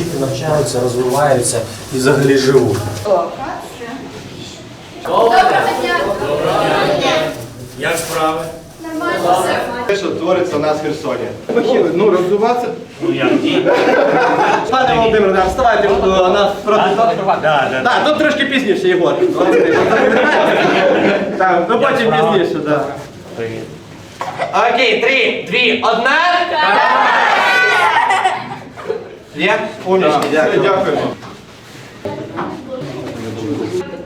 діти навчаються, розвиваються і взагалі живуть. Як справи? Те, що твориться у нас в Херсоні. Ну, роздуватися. Ну як? Пане Володимире, да, вставайте от до нас проти Да, Так, тут трошки пізніше, Єгор. Так, ну потім пізніше, так. Привіт. Окей, три, дві, одна. Є? Умнички, дякую. Дякуємо.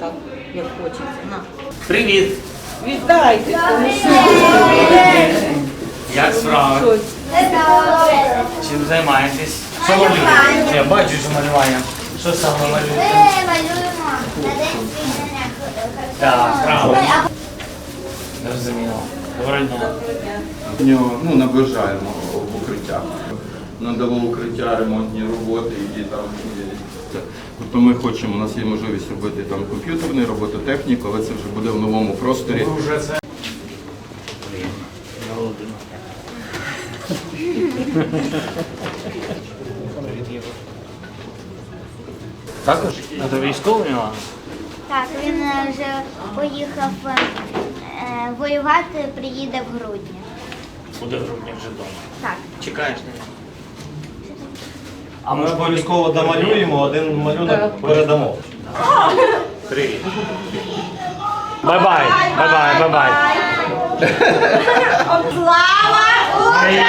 так, як хочеться. На. Привіт. Вітайте! Як справи? Чим займаєтесь? Що малюєте? Я бачу, що малювання. Що саме малюєте? Ми малюємо на день звільнення Так, правильно. Зрозуміло. Доброго дня. Нього, ну, наближаємо в укриття. Надало укриття, ремонтні роботи і там. Тобто ми хочемо, у нас є можливість робити там комп'ютерну робототехніку, але це вже буде в новому просторі. Також? А то військовий Мілан? Так, він е, вже поїхав е, воювати, приїде в грудні. Буде в грудні вже вдома. Так. Чекаєш на нього? А ми ж обов'язково домалюємо, один малюнок передамо. Привіт. Бай-бай. Бай-бай, бай-бай. Слава Україні!